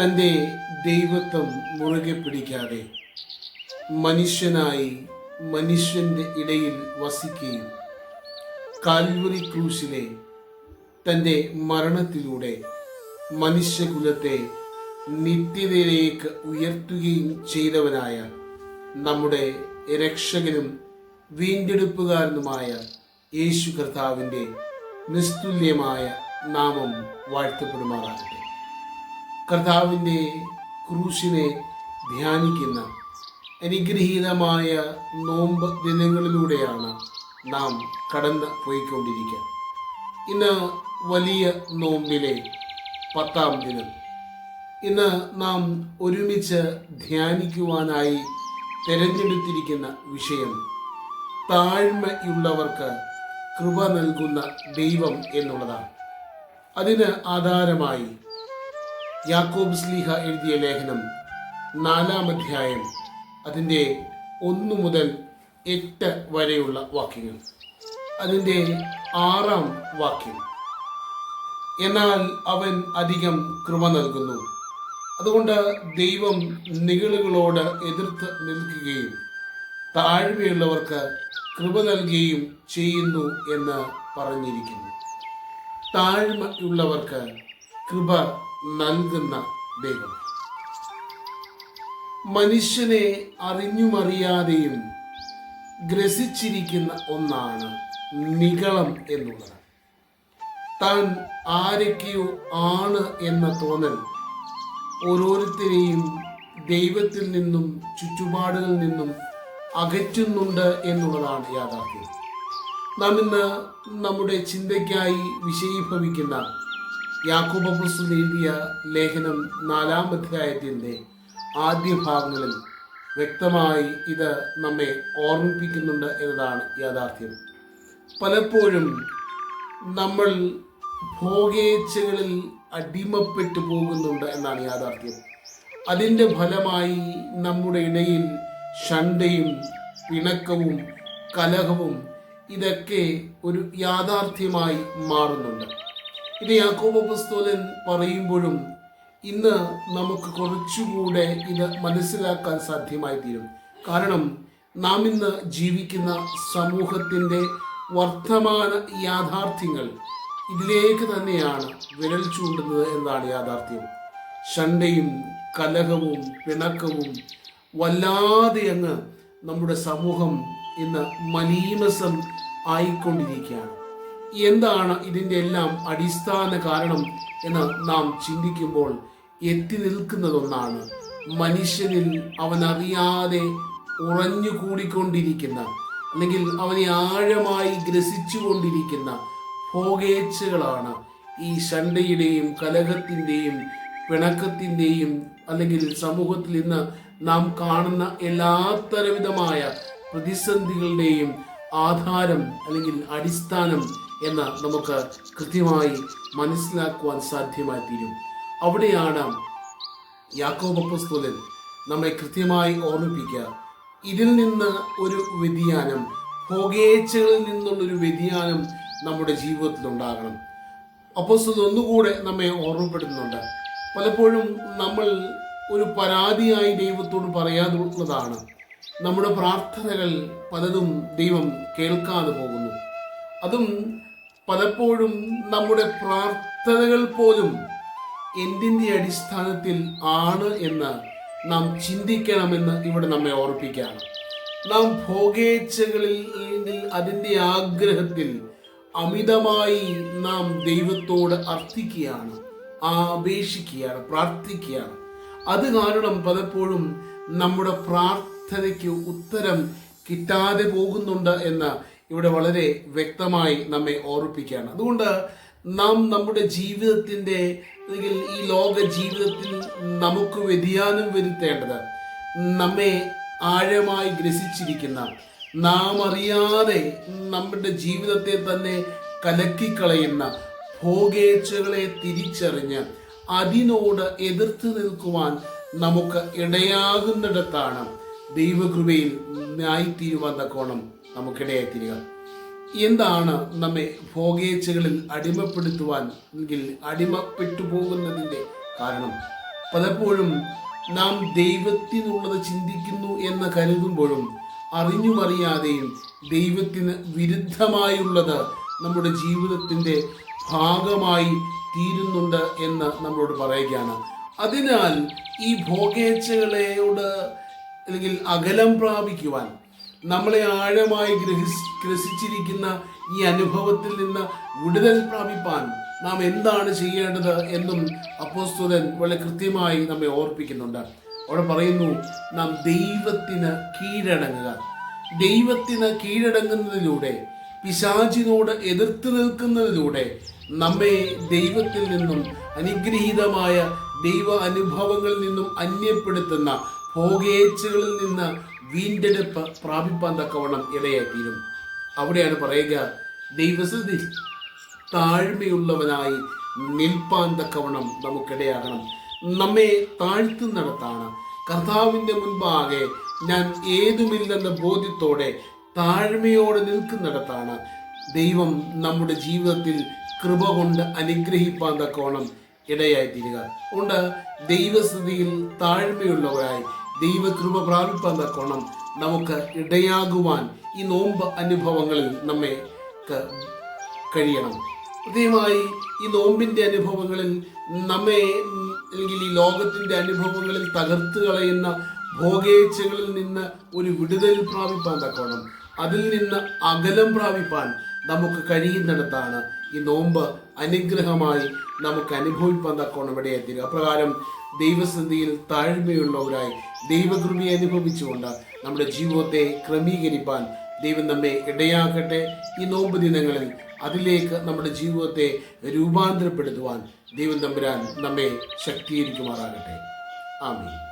തന്റെ ദൈവത്വം മുറുകെ പിടിക്കാതെ മനുഷ്യനായി മനുഷ്യന്റെ ഇടയിൽ വസിക്കുകയും കാൽവറി ക്രൂശിലെ തന്റെ മരണത്തിലൂടെ മനുഷ്യകുലത്തെ നിത്യതയിലേക്ക് ഉയർത്തുകയും ചെയ്തവനായ നമ്മുടെ രക്ഷകനും വീണ്ടെടുപ്പുകാരനുമായ യേശു കർത്താവിന്റെ നിസ്തുല്യമായ നാമം വാഴ്ത്തപ്പെടുമാറാകട്ടെ. കർത്താവിന്റെ ക്രൂശിനെ ധ്യാനിക്കുന്ന അനുഗ്രഹീതമായ നോമ്പ് ദിനങ്ങളിലൂടെയാണ് നാം കടന്നു പോയിക്കൊണ്ടിരിക്കുക. ഇന്ന് വലിയ നോമ്പിലെ പത്താം ദിനം. ഇന്ന് നാം ഒരുമിച്ച് ധ്യാനിക്കുവാനായി തിരഞ്ഞെടുത്തിരിക്കുന്ന വിഷയം താഴ്മയുള്ളവർക്ക് കൃപ നൽകുന്ന ദൈവം എന്നുള്ളതാണ്. അതിന് ആധാരമായി യാക്കോബ് സ്ലീഹ എഴുതിയ ലേഖനം നാലാം അധ്യായം അതിന്റെ ഒന്ന് മുതൽ എട്ട് വരെയുള്ള വാക്യങ്ങൾ. അതിന്റെ ആറാം വാക്യം. എന്നാൽ അവൻ അധികം കൃപ നൽകുന്നു. അതുകൊണ്ട് ദൈവം നികളുകളോട് എതിർത്ത് നിൽക്കുകയും താഴ്മയുള്ളവർക്ക് കൃപ നൽകുകയും ചെയ്യുന്നു എന്ന് പറഞ്ഞിരിക്കുന്നു. താഴ്മയുള്ളവർക്ക് കൃപ നൽകുന്ന ദൈവം മനുഷ്യനെ അറിഞ്ഞുമറിയാതെയും ഗ്രസിച്ചിരിക്കുന്ന ഒന്നാണ് നികളം എന്നുള്ളത്. താൻ ആരൊക്കെയോ ആണ് എന്ന തോന്നൽ ഓരോരുത്തരെയും ദൈവത്തിൽ നിന്നും ചുറ്റുപാടുകളിൽ നിന്നും അകറ്റുന്നുണ്ട് എന്നുള്ളതാണ് യാഥാർത്ഥ്യം. നാം ഇന്ന് നമ്മുടെ ചിന്തയ്ക്കായി വിഷയീഭവിക്കുന്ന യാക്കോബ പുസ്തകം എഴുതിയ ലേഖനം നാലാം അധ്യായത്തിന്റെ ആദ്യ ഭാഗങ്ങളിൽ വ്യക്തമായി ഇത് നമ്മെ ഓർമ്മിപ്പിക്കുന്നുണ്ട് എന്നതാണ് യാഥാർത്ഥ്യം. പലപ്പോഴും നമ്മൾ ഭോഗേച്ഛകളിൽ അടിമപ്പെട്ടു പോകുന്നുണ്ട് എന്നാണ് യാഥാർത്ഥ്യം. അതിന്റെ ഫലമായി നമ്മുടെ ഇടയിൽ ഷണ്ടയും പിണക്കവും കലഹവും ഇതൊക്കെ ഒരു യാഥാർത്ഥ്യമായി മാറുന്നുണ്ട്. ഇത് യാക്കോബ് പുസ്തോലൻ പറയുമ്പോഴും ഇന്ന് നമുക്ക് കുറച്ചുകൂടെ ഇത് മനസ്സിലാക്കാൻ സാധ്യമായി തീരും കാരണം നാം ഇന്ന് ജീവിക്കുന്ന സമൂഹത്തിന്റെ വർത്തമാന യാഥാർത്ഥ്യങ്ങൾ ഇതിലേക്ക് തന്നെയാണ് വിരൽ ചൂണ്ടുന്നത് എന്നാണ് യാഥാർത്ഥ്യം. ഷണ്ടയും കലഹവും പിണക്കവും വല്ലാതെ അങ്ങ് നമ്മുടെ സമൂഹം ഇന്ന് മലീമസം ആയിക്കൊണ്ടിരിക്കുകയാണ്. എന്താണ് ഇതിന്റെ എല്ലാം അടിസ്ഥാന കാരണം എന്ന് നാം ചിന്തിക്കുമ്പോൾ എത്തി നിൽക്കുന്നതൊന്നാണ്. മനുഷ്യനിൽ അവൻ അറിയാതെ ഉറഞ്ഞു കൂടിക്കൊണ്ടിരിക്കുന്ന അല്ലെങ്കിൽ അവനെ ആഴമായി ഗ്രസിച്ചുകൊണ്ടിരിക്കുന്ന ഭോഗേച്ഛകളാണ് ഈ ശണ്ടയുടെയും കലഹത്തിന്റെയും പിണക്കത്തിന്റെയും അല്ലെങ്കിൽ സമൂഹത്തിൽ ഇന്ന് നാം കാണുന്ന എല്ലാത്തരവിധമായ പ്രതിസന്ധികളുടെയും ആധാരം അല്ലെങ്കിൽ അടിസ്ഥാനം എന്ന് നമുക്ക് കൃത്യമായി മനസ്സിലാക്കുവാൻ സാധ്യമായി തീരും അവിടെയാണ് യാക്കോബപ്പസ്തോലൻ നമ്മെ കൃത്യമായി ഓർമ്മിപ്പിക്കുക. ഇതിൽ നിന്ന് ഒരു വ്യതിയാനം ഭോഗേച്ഛകളിൽ നിന്നുള്ളൊരു വ്യതിയാനം നമ്മുടെ ജീവിതത്തിൽ ഉണ്ടാകണം. അപ്പോസ്തലൻ ഒന്നുകൂടെ നമ്മെ ഓർമ്മപ്പെടുത്തുന്നുണ്ട്. പലപ്പോഴും നമ്മൾ ഒരു പരാതിയായി ദൈവത്തോട് പറയാതുള്ളതാണ്. നമ്മുടെ പ്രാർത്ഥനകൾ പലതും ദൈവം കേൾക്കാതെ പോകുന്നു. അതും പലപ്പോഴും നമ്മുടെ പ്രാർത്ഥനകൾ പോലും എന്തിന്റെ അടിസ്ഥാനത്തിൽ ആണ് എന്ന് നാം ചിന്തിക്കണമെന്ന് ഇവിടെ നമ്മെ ഓർപ്പിക്കുകയാണ്. നാം ഭോഗേച്ഛകളിൽ അല്ലെങ്കിൽ അതിന്റെ ആഗ്രഹത്തിൽ അമിതമായി നാം ദൈവത്തോട് അർത്ഥിക്കുകയാണ് അപേക്ഷിക്കുകയാണ് പ്രാർത്ഥിക്കുകയാണ്. അത് കാരണം പലപ്പോഴും നമ്മുടെ പ്രാർത്ഥനയ്ക്ക് ഉത്തരം കിട്ടാതെ പോകുന്നുണ്ട് എന്ന് ഇവിടെ വളരെ വ്യക്തമായി നമ്മെ ഓർപ്പിക്കുകയാണ് അതുകൊണ്ട് നാം നമ്മുടെ ജീവിതത്തിന്റെ അല്ലെങ്കിൽ ഈ ലോക ജീവിതത്തിൽ നമുക്ക് വ്യതിയാനം വരുത്തേണ്ടത് നമ്മെ ആഴമായി ഗ്രസിച്ചിരിക്കുന്ന നാം അറിയാതെ നമ്മുടെ ജീവിതത്തെ തന്നെ കലക്കിക്കളയുന്ന ഭോഗേച്ഛകളെ തിരിച്ചറിഞ്ഞ് അതിനോട് എതിർത്ത് നിൽക്കുവാൻ നമുക്ക് ഇടയാകുന്നിടത്താണ് ദൈവകൃപയിൽ ന്യായിത്തീരുവാൻ തക്കോണം നമുക്കിടയായിത്തീരുക. എന്താണ് നമ്മെ ഭോഗേച്ഛകളിൽ അടിമപ്പെടുത്തുവാൻ എങ്കിൽ അടിമപ്പെട്ടു പോകുന്നതിന്റെ കാരണം? പലപ്പോഴും നാം ദൈവത്തിനുള്ളത് ചിന്തിക്കുന്നു എന്ന് കരുതുമ്പോഴും അറിഞ്ഞുമറിയാതെയും ദൈവത്തിന് വിരുദ്ധമായുള്ളത് നമ്മുടെ ജീവിതത്തിന്റെ ഭാഗമായി തീരുന്നുണ്ട് എന്ന് നമ്മളോട് പറയുകയാണ്. അതിനാൽ ഈ ഭോഗേച്ഛകളോട് അല്ലെങ്കിൽ അകലം പ്രാപിക്കുവാൻ നമ്മളെ ആഴമായി ഗ്രഹിസ് ഗ്രസിച്ചിരിക്കുന്ന ഈ അനുഭവത്തിൽ നിന്ന് വിടുതൽ പ്രാപിപ്പാൻ നാം എന്താണ് ചെയ്യേണ്ടത് എന്നും അപ്പോസ്തുതൻ വളരെ കൃത്യമായി നമ്മെ ഓർപ്പിക്കുന്നുണ്ട്. അവിടെ പറയുന്നു നാം ദൈവത്തിന് കീഴടങ്ങുക. ദൈവത്തിന് കീഴടങ്ങുന്നതിലൂടെ പിശാചിനോട് എതിർത്ത് നിൽക്കുന്നതിലൂടെ നമ്മെ ദൈവത്തിൽ നിന്നും അനുഗ്രഹീതമായ ദൈവ അനുഭവങ്ങളിൽ നിന്നും അന്യപ്പെടുത്തുന്ന ഭോഗേച്ഛകളിൽ നിന്ന് വീണ്ടെടുപ്പ് പ്രാപിപ്പാൻ തക്കവണ്ണം ഇടയായിത്തീരും. അവിടെയാണ് പറയുക ദൈവസ്ഥിതി താഴ്മയുള്ളവനായി നിൽപ്പാൻ തക്കവണ്ണം നമുക്കിടയാകണം. നമ്മെ താഴ്ത്തു നടത്താണ്. കർത്താവിന്റെ മുൻപാകെ ഞാൻ ഏതുമില്ലെന്ന ബോധ്യത്തോടെ താഴ്മയോടെ നിൽക്കുന്നിടത്താണ് ദൈവം നമ്മുടെ ജീവിതത്തിൽ കൃപ കൊണ്ട് അനുഗ്രഹിപ്പാൻ തക്കവണ്ണം ഇടയായിത്തീരുക. അതുകൊണ്ട് ദൈവസ്ഥിതിയിൽ താഴ്മയുള്ളവരായി ദൈവകൃപ പ്രാപിപ്പാൻ കോണം നമുക്ക് ഇടയാകുവാൻ ഈ നോമ്പ് അനുഭവങ്ങളിൽ നമ്മെ കഴിയണം. പ്രത്യേകമായി ഈ നോമ്പിന്റെ അനുഭവങ്ങളിൽ നമ്മെ അല്ലെങ്കിൽ ഈ ലോകത്തിന്റെ അനുഭവങ്ങളിൽ തകർത്ത് കളയുന്ന ഭോഗേച്ഛകളിൽ നിന്ന് ഒരു വിടുതൽ പ്രാപിപ്പാൻ തക്കോണം അതിൽ നിന്ന് അകലം പ്രാപിപ്പാൻ നമുക്ക് കഴിയുന്നിടത്താണ് ഈ നോമ്പ് അനുഗ്രഹമായി നമുക്ക് അനുഭവിപ്പാൻ തക്കോണം ഇവിടെ എത്തിക്കുക അപ്രകാരം ദൈവസന്ധിയിൽ താഴ്മയുള്ളവരായി ദൈവകൃപി അനുഭവിച്ചുകൊണ്ട് നമ്മുടെ ജീവിതത്തെ ക്രമീകരിപ്പാൻ ദൈവം നമ്മെ ഇടയാക്കട്ടെ. ഈ നോമ്പ് ദിനങ്ങളിൽ അതിലേക്ക് നമ്മുടെ ജീവിതത്തെ രൂപാന്തരപ്പെടുത്തുവാൻ ദൈവം തമ്പുരാൻ നമ്മെ ശക്തീകരിക്കുമാറാകട്ടെ. ആമീൻ.